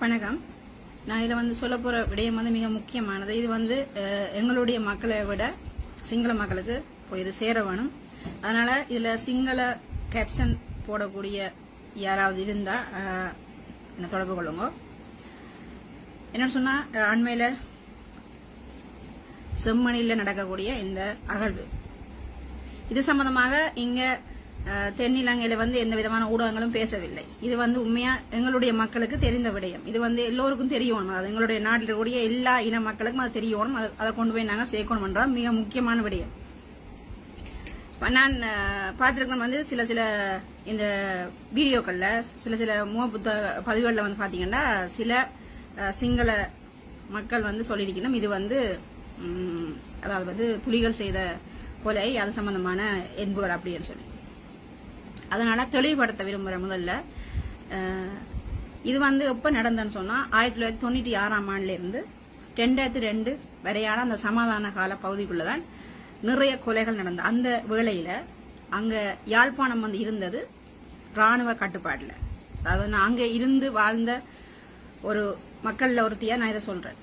வணக்கம். நான் இதில் வந்து சொல்ல போகிற விடயம் வந்து மிக முக்கியமானது. இது வந்து எங்களுடைய மக்களை விட சிங்கள மக்களுக்கு போய் இது சேர வேணும். அதனால் இதில் சிங்கள கேப்ஷன் போடக்கூடிய யாராவது இருந்தால் என்ன தொடர்பு கொள்ளுங்க. என்னன்னு சொன்னால் அண்மையில் செம்மணியில் நடக்கக்கூடிய இந்த அகழ்வு. இது சம்பந்தமாக இங்கே தென்னிலங்கையில வந்து எந்த விதமான ஊடகங்களும் பேசவில்லை. இது வந்து உண்மையா எங்களுடைய மக்களுக்கு தெரிந்த விடயம். இது வந்து எல்லோருக்கும் தெரியணும் அது எங்களுடைய நாட்டில் இருக்கக்கூடிய எல்லா இன மக்களுக்கும் அது தெரியணும் அது- அதை கொண்டு போய் நாங்கள் சேர்க்கணும்ன்றது மிக முக்கியமான விடயம். நான் பார்த்துருக்கணும் வந்து சில சில இந்த வீடியோக்களில் சில சில முக புத்தக பதிவுகளில் வந்து பார்த்தீங்கன்னா சில சிங்கள மக்கள் வந்து சொல்லியிருக்கணும். இது வந்து அதாவது வந்து புலிகள் செய்த கொலை அது சம்பந்தமான என்புகள் அப்படின்னு சொல்லி. அதனால தெளிவுபடுத்த விரும்புகிறேன் முதல்ல. இது வந்து எப்போ நடந்ததுன்னு சொன்னா ஆயிரத்தி தொள்ளாயிரத்தி தொண்ணூற்றி ஆறாம் ஆண்டுல இருந்து ரெண்டாயிரத்தி ரெண்டு வரையான அந்த சமாதான கால பகுதிக்குள்ளதான் நிறைய கொலைகள் நடந்த அந்த வேளையில அங்க யாழ்ப்பாணம் வந்து இருந்தது ராணுவ கட்டுப்பாடுல அதாவது நான் அங்க இருந்து வாழ்ந்த ஒரு மக்கள்ல ஒருத்தியா நான் இதை சொல்றேன்.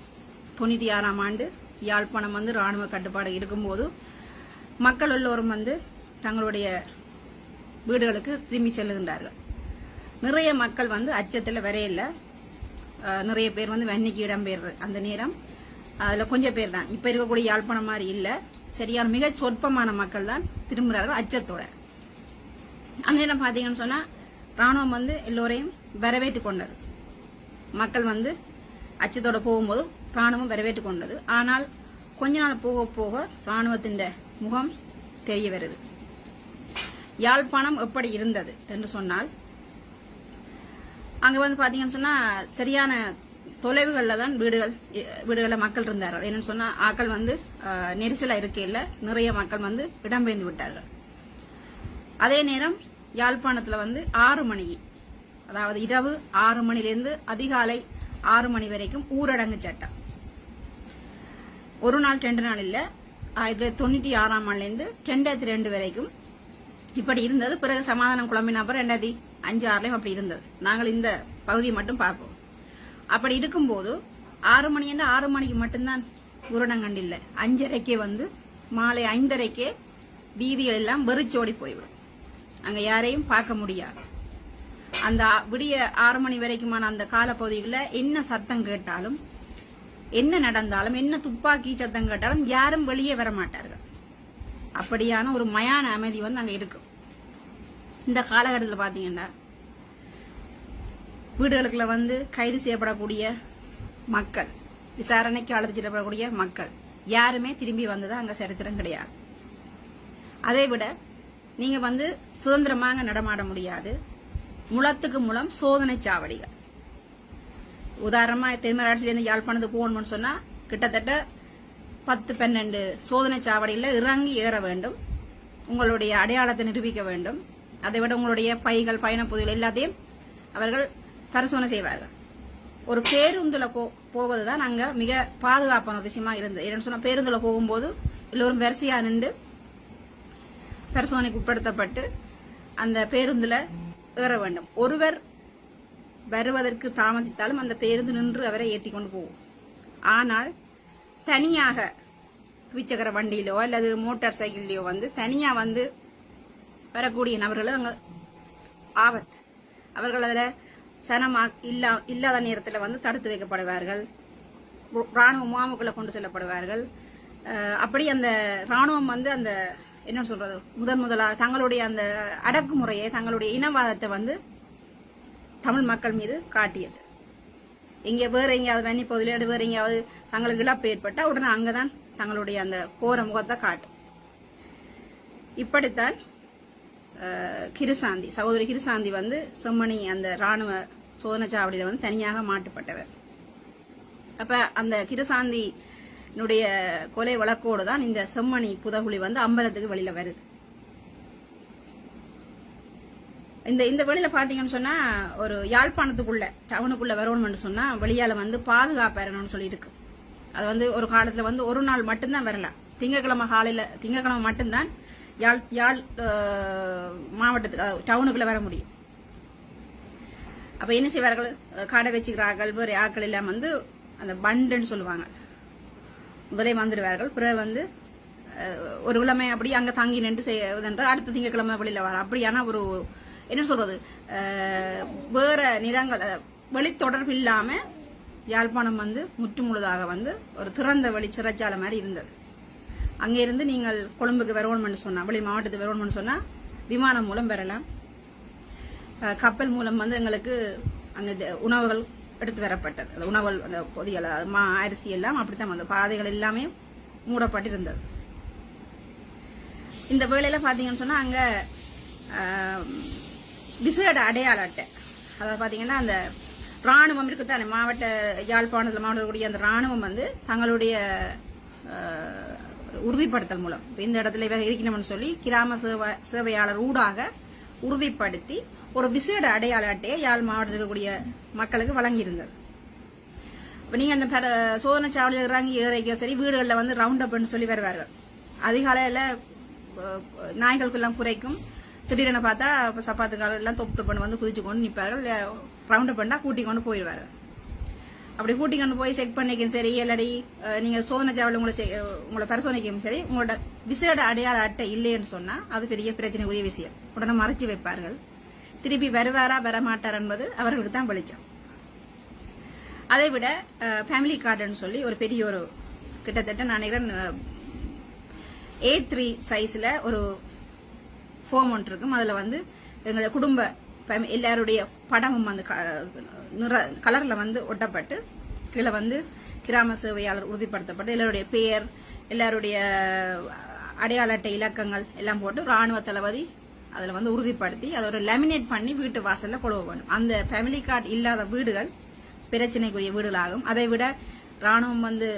தொண்ணூற்றி ஆறாம் ஆண்டு யாழ்ப்பாணம் வந்து ராணுவ கட்டுப்பாடு இருக்கும்போது மக்கள் எல்லோரும் வந்து தங்களுடைய வீடுகளுக்கு திரும்பி செல்லுகின்றார்கள். நிறைய மக்கள் வந்து அச்சத்தில் வரையில நிறைய பேர் வந்து வன்னிக்கு இடம்பெயர் அந்த நேரம் அதில் கொஞ்சம் பேர் தான் இப்போ இருக்கக்கூடிய யாழ்ப்பாணம் மாதிரி இல்லை. சரியான மிக சொற்பமான மக்கள் தான் திரும்புகிறார்கள் அச்சத்தோட. அந்த நேரம் பார்த்தீங்கன்னு சொன்னால் ராணுவம் வந்து எல்லோரையும் வரவேற்று கொண்டது. மக்கள் வந்து அச்சத்தோட போகும்போது ராணுவம் வரவேற்று கொண்டது. ஆனால் கொஞ்ச நாள் போக போக ராணுவத்தின் முகம் தெரிய வருது. யாழ்ப்பாணம் எப்படி இருந்தது என்று சொன்னால் அங்க வந்து பாத்தீங்கன்னு சொன்னா சரியான தொலைவுகளில் தான் வீடுகள் வீடுகளில் மக்கள் இருந்தார்கள். என்னன்னு சொன்னால் ஆக்கள் வந்து நெரிசலா இருக்கையில் நிறைய மக்கள் வந்து இடம்பெயர்ந்து விட்டார்கள். அதே நேரம் யாழ்ப்பாணத்துல வந்து ஆறு மணி அதாவது இரவு ஆறு மணிலிருந்து அதிகாலை ஆறு மணி வரைக்கும் ஊரடங்கு சட்டம். ஒரு நாள் ரெண்டு நாள் இல்ல ஆயிரத்தி தொள்ளாயிரத்தி தொண்ணூற்றி ஆறாம் ஆண்டுலேருந்து ரெண்டாயிரத்தி ரெண்டு வரைக்கும் இப்படி இருந்தது. பிறகு சமாதானம் குழம்பின அப்புறம் ரெண்டாயிரத்தி அஞ்சு ஆறுலையும் அப்படி இருந்தது. நாங்கள் இந்த பகுதியை மட்டும் பார்ப்போம். அப்படி இருக்கும்போது ஆறு மணி ஆறு மணிக்கு மட்டும்தான் ஊரடங்கண்டு இல்லை. அஞ்சரைக்கே வந்து மாலை ஐந்தரைக்கே வீதிகள் எல்லாம் வெறிச்சோடி போய்விடும். அங்க யாரையும் பார்க்க முடியாது. அந்த விடிய ஆறு மணி வரைக்குமான அந்த காலப்பகுதிகளில் என்ன சத்தம் கேட்டாலும் என்ன நடந்தாலும் என்ன துப்பாக்கி சத்தம் கேட்டாலும் யாரும் வெளியே வர மாட்டார்கள். அப்படியான ஒரு மயான அமைதி வந்து அங்க இருக்கும் இந்த காலகட்டத்தில் பாத்தீங்கன்னா வீடுகளுக்குள்ள வந்து கைது செய்யப்படக்கூடிய மக்கள் விசாரணைக்கு அழைத்து செல்லப்படக்கூடிய மக்கள் யாருமே திரும்பி வந்ததா அங்க சரித்திரம் கிடையாது. அதை விட நீங்க வந்து சுதந்திரமாக நடமாட முடியாது. முளத்துக்கு முளம் சோதனை சாவடிகள். உதாரணமா தென்மராட்சியிலேருந்து யாழ்ப்பாணத்துக்கு போகணும்னு சொன்னா கிட்டத்தட்ட பத்து பன்னெண்டு சோதனை சாவடியில் இறங்கி ஏற வேண்டும். உங்களுடைய அடையாளத்தை நிரூபிக்க வேண்டும். அதை விட உங்களுடைய பைகள் பயணப்பகுதிகள் எல்லாத்தையும் அவர்கள் பரிசோதனை செய்வார்கள். ஒரு பேருந்துல போ போவது தான் அங்க மிக பாதுகாப்பான விஷயமா இருந்தது என்னன்னு சொன்னா பேருந்துல போகும்போது எல்லோரும் வரிசையா நின்று பரிசோதனைக்கு உட்படுத்தப்பட்டு அந்த பேருந்துல ஏற வேண்டும். ஒருவர் வருவதற்கு தாமதித்தாலும் அந்த பேருந்து நின்று அவரை ஏற்றி கொண்டு போகும். ஆனால் தனியாக துவிச்சக்கர வண்டியிலோ அல்லது மோட்டார் சைக்கிள்லையோ வந்து தனியாக வந்து வரக்கூடிய நபர்கள் அங்கே ஆபத்து. அவர்கள் அதில் சனமா இல்லா இல்லாத நேரத்தில் வந்து தடுத்து வைக்கப்படுவார்கள். இராணுவ முகாமுக்குள்ளே கொண்டு செல்லப்படுவார்கள். அப்படி அந்த ராணுவம் வந்து அந்த என்ன சொல்றது முதன் முதலாக தங்களுடைய அந்த அடக்குமுறையை தங்களுடைய இனவாதத்தை வந்து தமிழ் மக்கள் மீது காட்டியது. இங்கே வேற எங்கேயாவது வன்னி பகுதியில் வேறு வேற எங்கேயாவது தங்களுக்கு இழப்பு ஏற்பட்டால் உடனே அங்கே தான் தங்களுடைய அந்த கோர முகத்தை காட்டும். இப்படித்தான் கிருசாந்தி சகோதரி கிருசாந்தி வந்து செம்மணி அந்த ராணுவ சோதனை சாவடியில் வந்து தனியாக மாட்டுப்பட்டவர். அப்ப அந்த கிருசாந்தினுடைய கொலை வழக்கோடு தான் இந்த செம்மணி புதகுழி வந்து அம்பலத்துக்கு வெளியில வருது. இந்த இந்த வெளியில பாத்தீங்கன்னு சொன்னா ஒரு யாழ்ப்பாணத்துக்குள்ள டவுனுக்குள்ள வரணும்னு சொன்னா வெளியால வந்து பாதுகாப்பு வரணும்னு சொல்லி இருக்கு அது வந்து ஒரு காலத்துல வந்து ஒரு நாள் மட்டும்தான் வரலாம் திங்கக்கிழமை காலையில திங்கக்கிழமை மட்டும்தான் யாழ் யாழ் மாவட்டத்துக்கு டவுனுக்குள்ள வர முடியும். அப்ப என்ன செய்வார்கள்? கடை வச்சுக்கிறார்கள் வேறு ஆட்கள் எல்லாம் வந்து அந்த பண்டுன்னு சொல்லுவாங்க. முதலே வந்துடுவார்கள் பிறகு வந்து ஒரு கிழமை அப்படி அங்க தங்கி நின்று செய்ய அடுத்த திங்கக்கிழமை வெளியில வர அப்படியான ஒரு என்ன சொல்றது? வேற நிறங்கள் வெளித்தொடர்பு இல்லாம யாழ்ப்பாணம் வந்து முற்றுமுழுதாக வந்து ஒரு திறந்த வழி சிறைச்சாலை மாதிரி இருந்தது. அங்கே இருந்து நீங்கள் கொழும்புக்கு வரணும்னு சொன்னா வெளி மாவட்டத்துக்கு வரணும்னு சொன்னா விமானம் மூலம் பெறலாம் கப்பல் மூலம் வந்து எங்களுக்கு அங்கே உணவுகள் எடுத்து வரப்பட்டது. அந்த உணவுகள் அந்த பொதியல் மா அரிசி எல்லாம் அப்படித்தான் அந்த பாதைகள் எல்லாமே மூடப்பட்டிருந்தது. இந்த வேலையில பாத்தீங்கன்னு சொன்னா அங்க விசேட அடையாள அட்டை. அதாவது பார்த்தீங்கன்னா அந்த ராணுவம் இருக்குதானே மாவட்ட யாழ்ப்பாணத்தில் மாவட்டக்கூடிய அந்த ராணுவம் வந்து தங்களுடைய உறுதிப்படுத்தல் மூலம் இந்த இடத்துல இருக்கணும்னு சொல்லி கிராம சேவை சேவையாளர் ஊடாக உறுதிப்படுத்தி ஒரு விசேட அடையாள அட்டையை யாழ் மாவட்டத்தில் இருக்கக்கூடிய மக்களுக்கு வழங்கியிருந்தது. இப்போ நீங்கள் அந்த பர- சோதனை சாவடியில் இறங்கி ஏறைக்கோ சரி வீடுகளில் வந்து ரவுண்ட் அப்னு சொல்லி வருவார்கள். அதிகாலையில் நாய்களுக்கெல்லாம் குறைக்கும். திடீரென பார்த்தா இப்ப சப்பாத்து காலம் எல்லாம் தொப்பு தொப்புன்னு வந்து குதிச்சு கொண்டு நிற்பார்கள் ரவுண்ட் பண்ணா கூட்டி கொண்டு போயிடுவார்கள் அப்படி கூட்டி கொண்டு போய் செக் பண்ணிக்கும். சரி இல்லாடி நீங்கள் நீங்க சோதனை ஜாவில் உங்களை உங்களை பரிசோதனைக்கும் சரி உங்களோட விசேட அடையாள அட்டை இல்லைன்னு சொன்னா அது பெரிய பிரச்சனைக்குரிய விஷயம். உடனே மறைச்சு வைப்பார்கள். திருப்பி வருவாரா வரமாட்டார் என்பது அவர்களுக்கு தான் வெளிச்சம். அதை விட ஃபேமிலி கார்டுன்னு சொல்லி ஒரு பெரிய ஒரு கிட்டத்தட்ட நான் நினைக்கிறேன் ஏ த்ரீ சைஸ்ல ஒரு ஃபோம் ஒன்று இருக்கும் அதில் வந்து எங்களுடைய குடும்ப எல்லாருடைய படமும் அந்த க- நிற கலரில் வந்து ஒட்டப்பட்டு கீழே வந்து கிராம சேவையாளர் உறுதிப்படுத்தப்பட்டு எல்லாருடைய பெயர் எல்லாருடைய அடையாள அட்டை இலக்கங்கள் எல்லாம் போட்டு ராணுவ தளபதி அதில் வந்து உறுதிப்படுத்தி அதை ஒரு லேமினேட் பண்ணி வீட்டு வாசலில் கொழுவ வேணும் அந்த ஃபேமிலி கார்டு இல்லாத வீடுகள் பிரச்சனைக்குரிய வீடுகளாகும். அதை விட ராணுவம் வந்து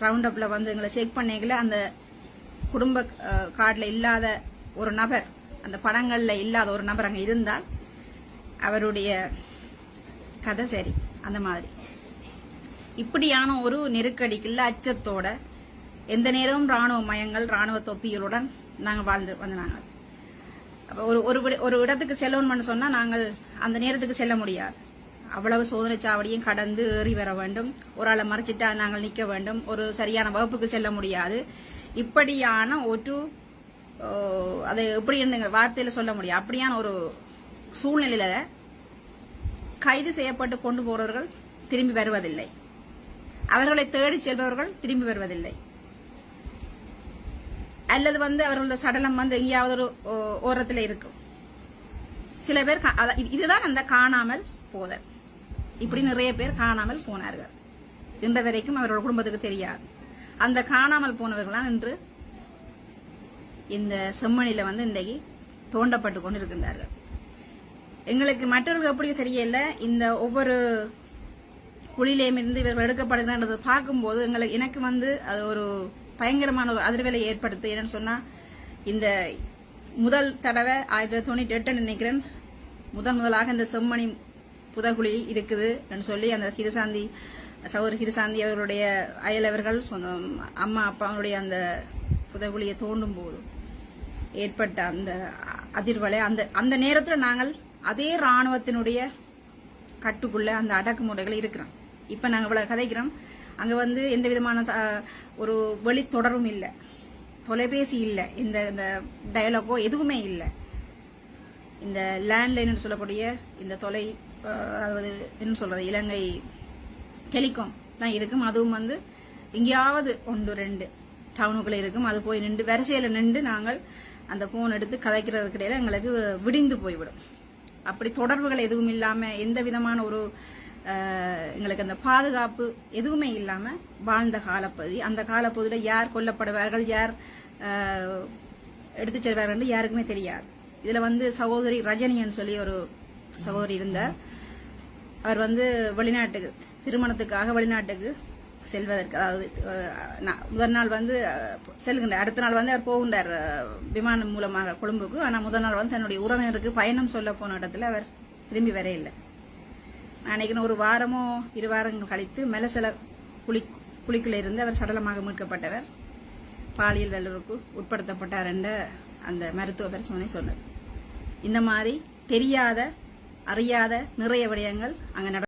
ரவுண்ட் அப்பில் வந்து எங்களை செக் பண்ணிக்கல. அந்த குடும்ப கார்டில் இல்லாத ஒரு நபர் அந்த படங்களில் இல்லாத ஒரு நபர் அங்கே இருந்தால் அவருடைய கதை சரி அந்த மாதிரி. இப்படியான ஒரு நெருக்கடிக்குள்ள அச்சத்தோட எந்த நேரமும் ராணுவ மயங்கள் ராணுவ தொப்பிகளுடன் நாங்கள் வாழ்ந்து வந்தாங்க ஒரு ஒரு விட- ஒரு இடத்துக்கு செல்லணும்னு சொன்னால் நாங்கள் அந்த நேரத்துக்கு செல்ல முடியாது. அவ்வளவு சோதனை சாவடியும் கடந்து ஏறி வர வேண்டும். ஒரு ஆளை மறைச்சிட்டா நாங்கள் நிற்க வேண்டும். ஒரு சரியான வகுப்புக்கு செல்ல முடியாது. இப்படியான ஒரு அதை எப்படி நீங்க வார்த்தையில சொல்ல முடியும்? அப்படியான ஒரு சூழ்நிலையில கைது செய்யப்பட்டு கொண்டு போறவர்கள் திரும்பி வருவதில்லை. அவர்களை தேடி செல்பவர்கள் திரும்பி வருவதில்லை. அல்லது வந்து அவர்களோட சடலம் வந்து எங்கேயாவது ஒரு ஓ- இருக்கும். சில பேர் கா- அத- இதுதான் அந்த காணாமல் போதல். இப்படி நிறைய பேர் காணாமல் போனார்கள். இன்ற வரைக்கும் அவரோட குடும்பத்துக்கு தெரியாது. அந்த காணாமல் போனவர்கள்லாம் இன்று இந்த செம்மணியில் வந்து இன்றைக்கு தோண்டப்பட்டு கொண்டு இருக்கின்றார்கள் எங்களுக்கு மற்றவர்கள் எப்படி தெரியல இந்த ஒவ்வொரு குழியிலேயும் இருந்து இவர்கள் எடுக்கப்படுகிறதை பார்க்கும்போது எங்களுக்கு எனக்கு வந்து அது ஒரு பயங்கரமான ஒரு அதிர்வலை ஏற்படுத்து. என்னன்னு சொன்னால் இந்த முதல் தடவை ஆயிரத்தி தொள்ளாயிரத்தி தொண்ணூற்றி எட்டு நினைக்கிறேன் முதன் முதலாக இந்த செம்மணி புதகுழி இருக்குது என்று சொல்லி அந்த கிருசாந்தி சௌர் கிருசாந்தி அவர்களுடைய அயலவர்கள் சொந்தம் அம்மா அப்பாவுடைய அந்த புதகுழியை தோண்டும் போது ஏற்பட்ட அந்த அதிர்வலை அந்த அந்த நேரத்தில் நாங்கள் அதே ராணுவத்தினுடைய கட்டுக்குள்ள அந்த அடக்குமுறைகள் இருக்கிறோம். இப்போ நாங்கள் இவ்வளோ கதைக்கிறோம். அங்கே வந்து எந்த விதமான த- ஒரு வழி தொடரும் இல்லை. தொலைபேசி இல்லை. இந்த இந்த டயலாகோ எதுவுமே இல்லை. இந்த லேண்ட்லைன்னு சொல்லக்கூடிய இந்த தொலை அதாவது என்ன சொல்கிறது இலங்கை டெலிகாம் தான் இருக்கும். அதுவும் வந்து எங்கேயாவது ஒன்று ரெண்டு டவுனுக்குள்ளே இருக்கும். அது போய் நின்று வரிசையில் நின்று நாங்கள் அந்த ஃபோன் எடுத்து கதைக்கிறதுக்கு இடையில எங்களுக்கு விடிந்து போய்விடும். அப்படி தொடர்புகள் எதுவும் இல்லாம எந்த விதமான ஒரு எங்களுக்கு அந்த பாதுகாப்பு எதுவுமே இல்லாம வாழ்ந்த காலப்பகுதி. அந்த காலப்பகுதியில யார் கொல்லப்படுவார்கள் யார் எடுத்து எடுத்துச் செல்வார்கள் என்று யாருக்குமே தெரியாது. இதுல வந்து சகோதரி ரஜினின்னு சொல்லி ஒரு சகோதரி இருந்தார். அவர் வந்து வெளிநாட்டுக்கு திருமணத்துக்காக வெளிநாட்டுக்கு செல்வதற்கு அதாவது முதல் நாள் வந்து செல்கின்றார் அடுத்த நாள் வந்து அவர் போகின்றார் விமானம் மூலமாக கொழும்புக்கு. ஆனால் முதல் நாள் வந்து தன்னுடைய உறவினருக்கு பயணம் சொல்ல போன இடத்துல அவர் திரும்பி வர இல்லை நான் நினைக்கிறேன் ஒரு வாரமோ இரு வாரங்கள் கழித்து மெலசல குழி குழிக்குள்ள இருந்து அவர் சடலமாக மீட்கப்பட்டவர். பாலியல் வல்லுறவுக்கு உட்படுத்தப்பட்டார் என்ற அந்த மருத்துவ பரிசோதனை சொன்னது இந்த மாதிரி தெரியாத அறியாத நிறைய விடயங்கள் அங்கே நட